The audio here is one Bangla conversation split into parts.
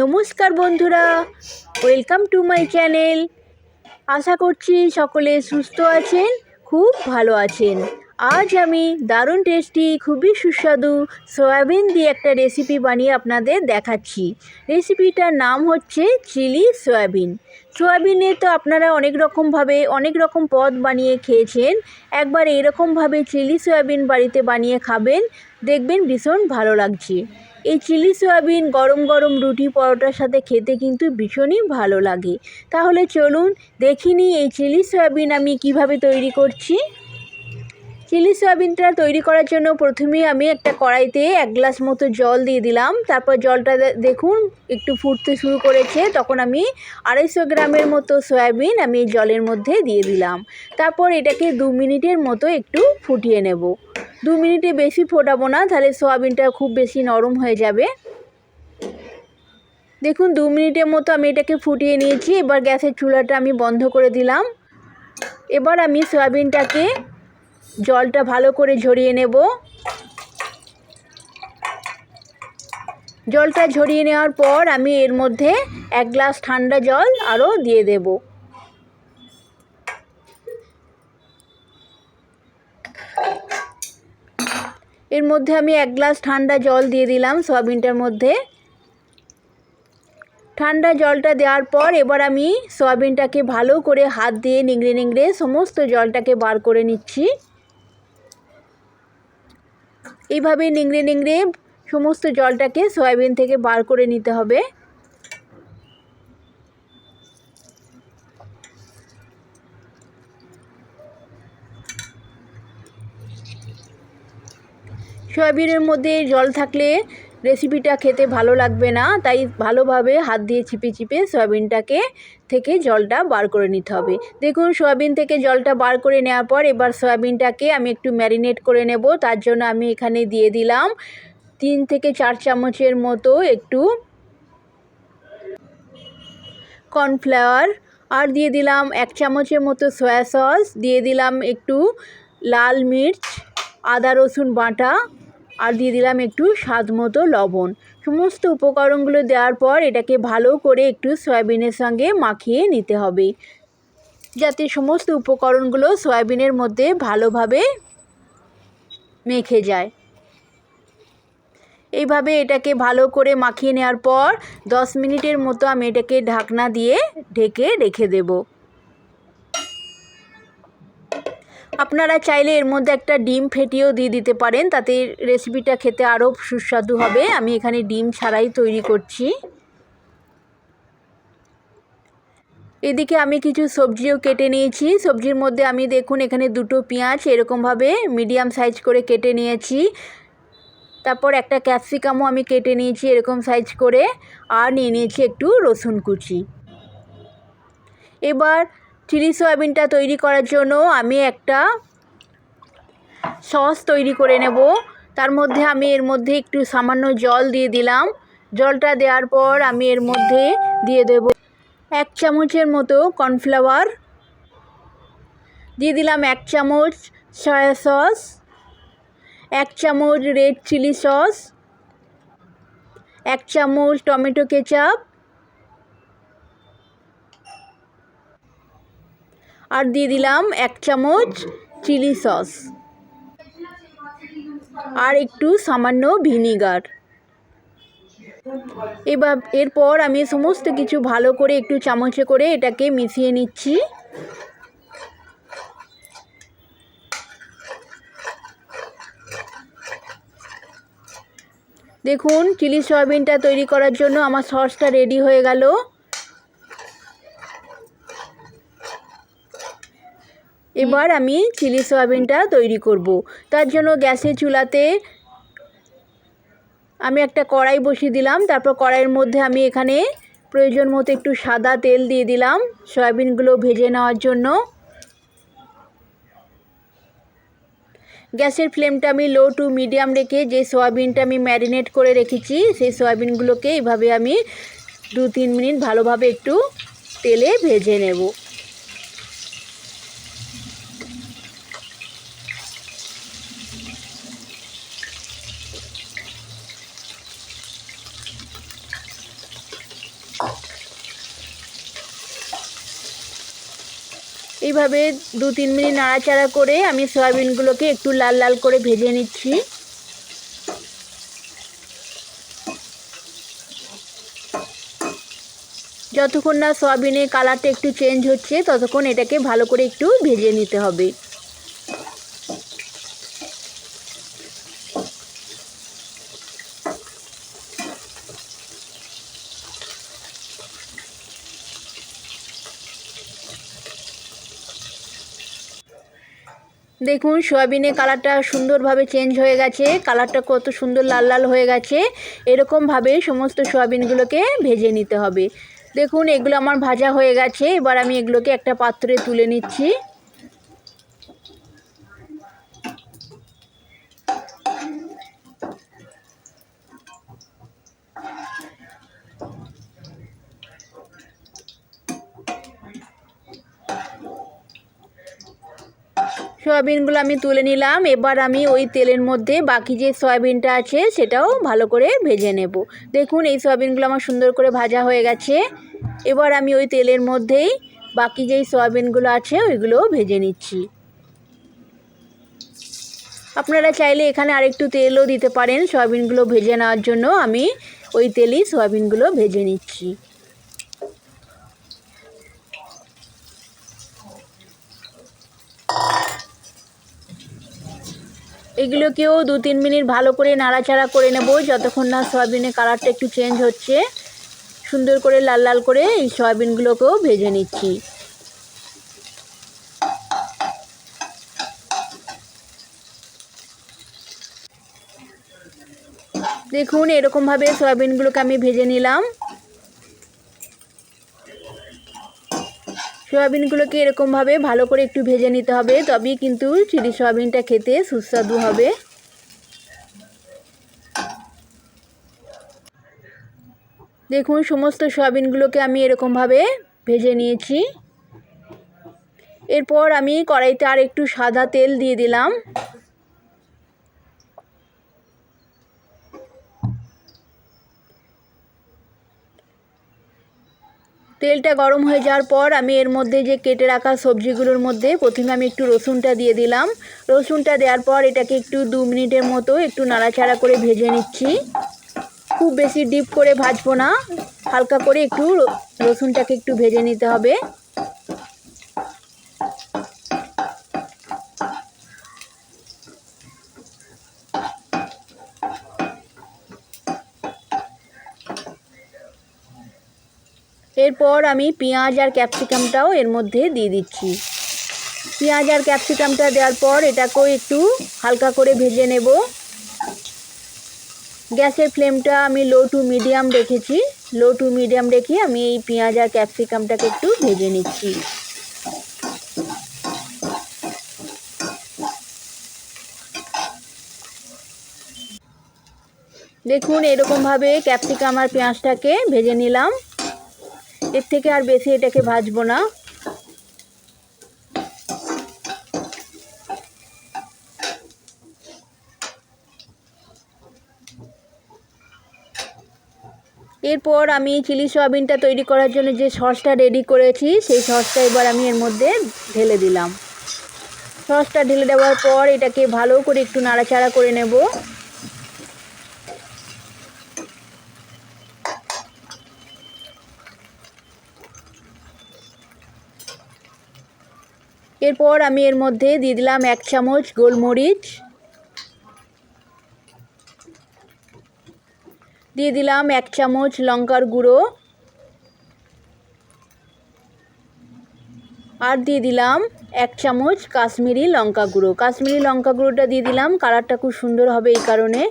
নমস্কার বন্ধুরা ওয়েলকাম টু মাই চ্যানেল আশা করছি সকলে সুস্থ আছেন, খুব ভালো আছেন। আজ আমি দারুণ টেস্টি খুবই সুস্বাদু সয়াবিন দিয়ে একটা রেসিপি বানিয়ে আপনাদের দেখাচ্ছি। রেসিপিটার নাম হচ্ছে চিলি সয়াবিন। সয়াবিনে তো আপনারা অনেক রকমভাবে অনেক রকম পদ বানিয়ে খেয়েছেন। একবার এইরকমভাবে চিলি সয়াবিন বাড়িতে বানিয়ে খাবেন, দেখবেন ভীষণ ভালো লাগছে। এই চিলি সয়াবিন, গরম গরম রুটি পরোটার সাথে খেতে কিন্তু ভীষণই ভালো লাগে। তাহলে চলুন দেখিনি এই চিলি সয়াবিন আমি কীভাবে তৈরি করছি। চিলি সয়াবিনটা তৈরি করার জন্য প্রথমেই আমি একটা কড়াইতে এক গ্লাস মতো জল দিয়ে দিলাম। তারপর জলটা দেখুন, একটু ফুটতে শুরু করেছে। তখন আমি আড়াইশো গ্রামের মতো সয়াবিন আমি জলের মধ্যে দিয়ে দিলাম। তারপর এটাকে দু মিনিটের মতো একটু ফুটিয়ে নেব। দু মিনিটে বেশি ফোটাবো না, তাহলে সয়াবিনটা খুব বেশি নরম হয়ে যাবে। দেখুন, দু মিনিটের মতো আমি এটাকে ফুটিয়ে নিয়েছি। এবার গ্যাসের চুলাটা আমি বন্ধ করে দিলাম। এবার আমি সয়াবিনটাকে জলটা ভালো করে ঝরিয়ে নেব। জলটা ঝরিয়ে নেওয়ার পর আমি এর মধ্যে এক গ্লাস ঠান্ডা জল আরও দিয়ে দেব। এর মধ্যে আমি এক গ্লাস ঠান্ডা জল দিয়ে দিলাম সয়াবিনটার মধ্যে। ঠান্ডা জলটা দেওয়ার পর এবার আমি সয়াবিনটাকে ভালো করে হাত দিয়ে নিংড়ে নিংড়ে সমস্ত জলটাকে বার করে নিচ্ছি। এইভাবে নিংড়ে নিংড়ে সমস্ত জলটাকে সয়াবিন থেকে বার করে নিতে হবে। সয়াবিনের মধ্যে জল থাকলে রেসিপিটা খেতে ভালো লাগবে না, তাই ভালোভাবে হাত দিয়ে চিপে চিপে সয়াবিনটাকে থেকে জলটা বার করে নিতে হবে। দেখুন, সয়াবিন থেকে জলটা বার করে নেওয়ার পর এবার সয়াবিনটাকে আমি একটু ম্যারিনেট করে নেব। তার জন্য আমি এখানে দিয়ে দিলাম তিন থেকে চার চামচের মতো একটু কর্নফ্লাওয়ার, আর দিয়ে দিলাম এক চামচের মতো সয়া সস, দিয়ে দিলাম একটু লাল মির্চ, আদা রসুন বাটা আর দিয়ে দিলাম একটু স্বাদ মতো লবণ। সমস্ত উপকরণগুলো দেওয়ার পর এটাকে ভালো করে একটু সয়াবিনের সঙ্গে মাখিয়ে নিতে হবে। যাতে সমস্ত উপকরণগুলো সয়াবিনের মধ্যে ভালোভাবে মেখে যায়। এইভাবে এটাকে ভালো করে মাখিয়ে নেওয়ার পর দশ মিনিটের মতো আমি এটাকে ঢাকনা দিয়ে ঢেকে রেখে দেব। আপনারা চাইলে এর মধ্যে একটা ডিম ফেটিয়েও দিয়ে দিতে পারেন, তাতে রেসিপিটা খেতে আরও সুস্বাদু হবে। আমি এখানে ডিম ছাড়াই তৈরি করছি। এদিকে আমি কিছু সবজিও কেটে নিয়েছি। সবজির মধ্যে আমি দেখুন এখানে দুটো পেঁয়াজ, এরকমভাবে মিডিয়াম সাইজ করে কেটে নিয়েছি। তারপর একটা ক্যাপসিকামও আমি কেটে নিয়েছি এরকম সাইজ করে। আর নিয়ে নিয়েছি একটু রসুন কুচি। এবার চিলি সয়াবিনটা তৈরি করার জন্য আমি একটা সস তৈরি করে নেব। তার মধ্যে আমি এর মধ্যে একটু সামান্য জল দিয়ে দিলাম। জলটা দেওয়ার পর আমি এর মধ্যে দিয়ে দেব এক চামচের মতো কর্নফ্লাওয়ার। দিয়ে দিলাম এক চামচ সয়া সস, এক চামচ রেড চিলি সস, এক চামচ টমেটো কেচাপ আর দিয়ে দিলাম এক চামচ চিলি সস। আর একটু সামান্য ভিনিগার। এবার, এরপর আমি সমস্ত কিছু ভালো করে একটু চামচে করে এটাকে মিশিয়ে নিচ্ছি। দেখুন, চিলি সয়াবিনটা তৈরি করার জন্য আমার সসটা রেডি হয়ে গেল। এবার আমি চিলি সয়াবিনটা তৈরি করব। তার জন্য গ্যাসের চুলাতে আমি একটা কড়াই বসিয়ে দিলাম। তারপর কড়াইয়ের মধ্যে আমি এখানে প্রয়োজন মতো একটু সাদা তেল দিয়ে দিলাম সয়াবিনগুলো ভেজে নেওয়ার জন্য। গ্যাসের ফ্লেমটা আমি লো টু মিডিয়াম রেখে যে সয়াবিনটা আমি ম্যারিনেট করে রেখেছি, সেই সয়াবিনগুলোকে এইভাবে আমি দু তিন মিনিট ভালোভাবে একটু তেলে ভেজে নেব। এইভাবে দু তিন মিনিট নাড়াচাড়া করে আমি সয়াবিনগুলোকে একটু লাল লাল করে ভেজে নিচ্ছি। যতক্ষণ না সয়াবিনের কালারটা একটু চেঞ্জ হচ্ছে, ততক্ষণ এটাকে ভালো করে একটু ভেজে নিতে হবে। দেখুন, সয়াবিনের কালারটা সুন্দরভাবে চেঞ্জ হয়ে গেছে। কালারটা কত সুন্দর লাল লাল হয়ে গেছে। এরকমভাবে সমস্ত সয়াবিনগুলোকে ভেজে নিতে হবে। দেখুন, এগুলো আমার ভাজা হয়ে গেছে। এবার আমি এগুলোকে একটা পাত্রে তুলে নিচ্ছি। সয়াবিনগুলো আমি তুলে নিলাম। এবার আমি ওই তেলের মধ্যে বাকি যে সয়াবিনটা আছে, সেটাও ভালো করে ভেজে নেব। দেখুন, এই সয়াবিনগুলো আমার সুন্দর করে ভাজা হয়ে গেছে। এবার আমি ওই তেলের মধ্যেই বাকি যেই সয়াবিনগুলো আছে, ওইগুলো ভেজে নিচ্ছি। আপনারা চাইলে এখানে আরেকটু তেলও দিতে পারেন। সয়াবিনগুলো ভেজে নেওয়ার জন্য আমি ওই তেলেই সয়াবিনগুলো ভেজে নিচ্ছি। এগুলোকেও দু তিন মিনিট ভালো করে নাড়াচাড়া করে নেব, যতক্ষণ না সয়াবিনের কালারটা একটু চেঞ্জ হচ্ছে। সুন্দর করে লাল লাল করে এই সয়াবিনগুলোকেও ভেজে নিচ্ছি। দেখুন, এরকমভাবে সয়াবিনগুলোকে আমি ভেজে নিলাম। সয়াবিনগুলোকে এরকমভাবে ভালো করে একটু ভেজে নিতে হবে, তবেই কিন্তু চিলি সয়াবিনটা খেতে সুস্বাদু হবে। দেখুন, সমস্ত সয়াবিনগুলোকে আমি এরকমভাবে ভেজে নিয়েছি। এরপর আমি কড়াইতে আর একটু সাদা তেল দিয়ে দিলাম। তেলটা গরম হয়ে যাওয়ার পর আমি এর মধ্যে যে কেটে রাখা সবজিগুলোর মধ্যে প্রথমে আমি একটু রসুনটা দিয়ে দিলাম। রসুনটা দেওয়ার পর এটাকে একটু দু মিনিটের মতো একটু নাড়াচাড়া করে ভেজে নিচ্ছি। খুব বেশি ডিপ করে ভাজবো না, হালকা করে একটু রসুনটাকে একটু ভেজে নিতে হবে। এরপর আমি পেঁয়াজ আর ক্যাপসিকামটাও এর মধ্যে দিয়ে দিচ্ছি। পেঁয়াজ আর ক্যাপসিকামটা দেওয়ার পর এটাকেও একটু হালকা করে ভেজে নেব। গ্যাসের ফ্লেমটা আমি লো টু মিডিয়াম রেখেছি। লো টু মিডিয়াম রেখে আমি এই পেঁয়াজ আর ক্যাপসিকামটাকে একটু ভেজে নিচ্ছি। দেখুন, এরকমভাবে ক্যাপসিকাম আর পেঁয়াজটাকে ভেজে নিলাম। এর থেকে আর বেশি এটাকে ভাজবো না। এরপর আমি চিলি সয়াবিনটা তৈরি করার জন্য যে সসটা রেডি করেছি, সেই সসটা এবার আমি এর মধ্যে ঢেলে দিলাম। সসটা ঢেলে দেওয়ার পর এটাকে ভালো করে একটু নাড়াচাড়া করে নেব। এরপর আমি এর মধ্যে দিয়ে দিলাম এক চামচ গোলমরিচ। দিয়ে দিলাম এক চামচ লঙ্কার গুঁড়ো। আর দিয়ে দিলাম এক চামচ কাশ্মীরি লঙ্কা গুঁড়ো। কাশ্মীরি লঙ্কা গুঁড়োটা দিয়ে দিলাম, কালারটা খুব সুন্দর হবে এই কারণে।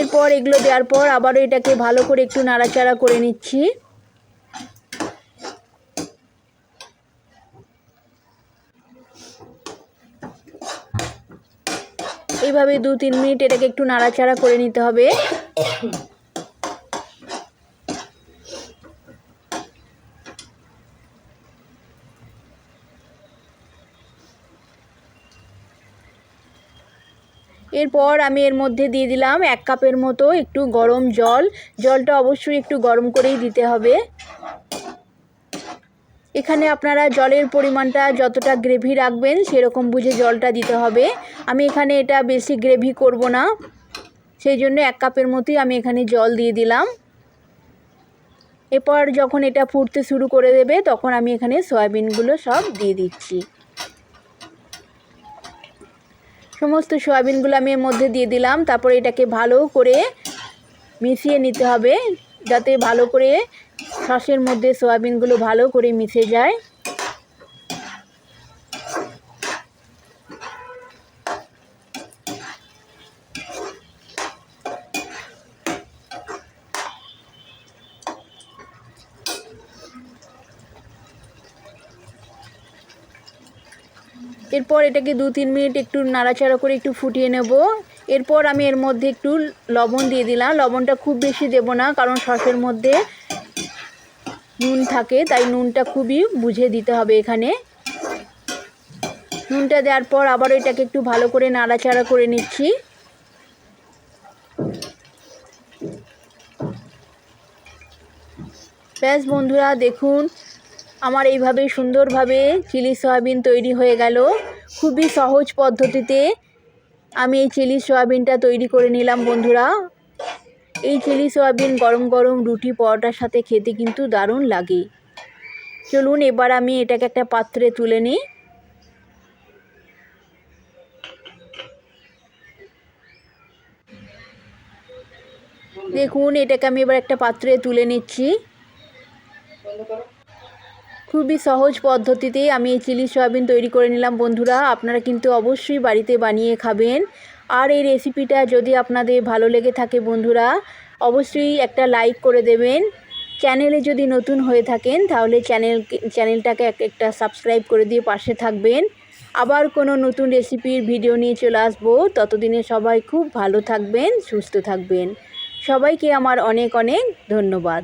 এরপর এগুলো দেওয়ার পর আবারও এটাকে ভালো করে একটু নাড়াচাড়া করে নিচ্ছি। এইভাবে দু তিন মিনিট এটাকে একটু নাড়াচাড়া করে নিতে হবে। এরপর আমি এর মধ্যে দিয়ে দিলাম এক কাপের মতো একটু গরম জল। জলটা অবশ্যই একটু গরম করেই দিতে হবে। এখানে আপনারা জলের পরিমাণটা যতটা গ্রেভি রাখবেন, সেরকম বুঝে জলটা দিতে হবে। আমি এখানে এটা বেশি গ্রেভি করব না। সেই জন্য এক কাপের মতোই আমি এখানে জল দিয়ে দিলাম। এরপর যখন এটা ফুটতে শুরু করে দেবে, তখন আমি এখানে সয়াবিনগুলো সব দিয়ে দিচ্ছি। সমস্ত সয়াবিনগুলো আমি এর মধ্যে দিয়ে দিলাম। তারপর এটাকে ভালো করে মিশিয়ে নিতে হবে, যাতে ভালো করে সসের মধ্যে সয়াবিনগুলো ভালো করে মিশে যায়। এরপর এটাকে দু তিন মিনিট একটু নাড়াচাড়া করে একটু ফুটিয়ে নেব। এরপর আমি এর মধ্যে একটু লবণ দিয়ে দিলাম। লবণটা খুব বেশি দেব না, কারণ সসের মধ্যে নুন থাকে, তাই নুনটা খুবই বুঝে দিতে হবে এখানে। নুনটা দেওয়ার পর আবার এটাকে একটু ভালো করে নাড়াচাড়া করে নিচ্ছি। ব্যাস বন্ধুরা, দেখুন, আমার এইভাবে সুন্দরভাবে চিলি সয়াবিন তৈরি হয়ে গেল। খুবই সহজ পদ্ধতিতে আমি এই চিলি সয়াবিনটা তৈরি করে নিলাম বন্ধুরা। এই চিলি সয়াবিন গরম গরম রুটি পরোটার সাথে খেতে কিন্তু দারুণ লাগে। চলুন এবার আমি এটাকে একটা পাত্রে তুলে নিই। দেখুন, এটাকে আমি এবার একটা পাত্রে তুলে নিচ্ছি। খুবই সহজ পদ্ধতিতে আমি এই চিলি সয়াবিন তৈরি করে নিলাম, বন্ধুরা। আপনারা কিন্তু অবশ্যই বাড়িতে বানিয়ে খাবেন। আর এই রেসিপিটা যদি আপনাদের ভালো লেগে থাকে বন্ধুরা, অবশ্যই একটা লাইক করে দেবেন। চ্যানেলে যদি নতুন হয়ে থাকেন, তাহলে চ্যানেল চ্যানেলটাকে এক, একটা সাবস্ক্রাইব করে দিয়ে পাশে থাকবেন। আবার কোনো নতুন রেসিপির ভিডিও নিয়ে চলে আসব। ততদিনে সবাই খুব ভালো থাকবেন, সুস্থ থাকবেন। সবাইকে আমার অনেক অনেক ধন্যবাদ।